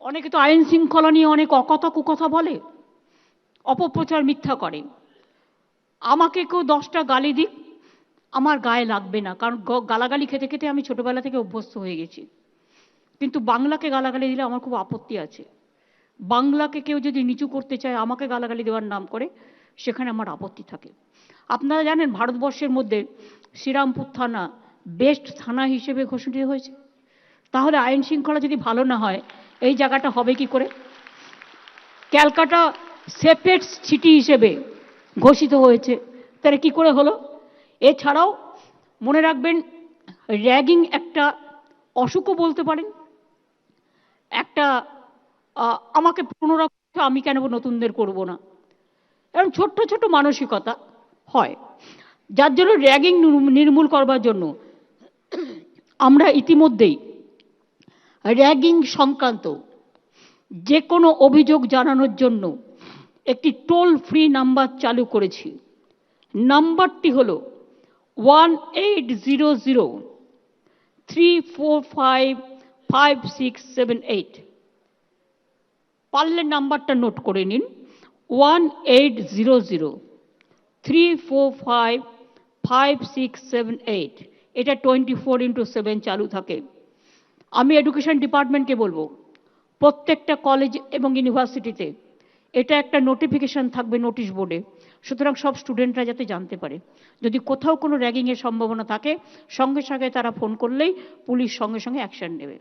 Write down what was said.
অনেকে তো আইন শৃঙ্খলা নিয়ে অনেক অকথা কুকথা বলে, অপপ্রচার মিথ্যা করে। আমাকে কেউ দশটা গালি দিক, আমার গায়ে লাগবে না, কারণ গালাগালি খেতে খেতে আমি ছোটবেলা থেকে অভ্যস্ত হয়ে গেছি। কিন্তু বাংলাকে গালাগালি দিলে আমার খুব আপত্তি আছে। বাংলাকে কেউ যদি নিচু করতে চায়, আমাকে গালাগালি দেওয়ার নাম করে, সেখানে আমার আপত্তি থাকে। আপনারা জানেন, ভারতবর্ষের মধ্যে শ্রীরামপুর থানা বেস্ট থানা হিসেবে ঘোষিত হয়েছে। তাহলে আইন শৃঙ্খলা যদি ভালো না হয়, এই জায়গাটা হবে কি করে? ক্যালকাটা সেপারেট সিটি হিসেবে ঘোষিত হয়েছে। তাহলে কি করে হলো? এছাড়াও মনে রাখবেন, র্যাগিং একটা অসুখও বলতে পারেন। একটা আমাকে পুনরা আমি কেন নতুনদের করব না? এরকম ছোট্ট ছোট মানসিকতা হয়। যার জন্য র্যাগিং নির্মূল করবার জন্য আমরা ইতিমধ্যেই র্যাগিং সংক্রান্ত যে কোনো অভিযোগ জানানোর জন্য একটি টোল ফ্রি নাম্বার চালু করেছি। নাম্বারটি হলো one eight zero zero three four five five six seven eight. পারলে নাম্বারটা নোট করে নিন। One eight zero zero three four five five six seven eight. এটা টোয়েন্টি ফোর ইন্টু সেভেন চালু থাকে। আমি এডুকেশন ডিপার্টমেন্টকে বলব। প্রত্যেকটা কলেজ এবং ইউনিভার্সিটিতে এটা একটা নোটিফিকেশন থাকবে নোটিশ বোর্ডে সুতরাং সব স্টুডেন্টরা যাতে জানতে পারে। যদি কোথাও কোনো র্যাগিংয়ের সম্ভাবনা থাকে, সঙ্গে সঙ্গে তারা ফোন করলেই পুলিশ সঙ্গে সঙ্গে অ্যাকশান নেবে।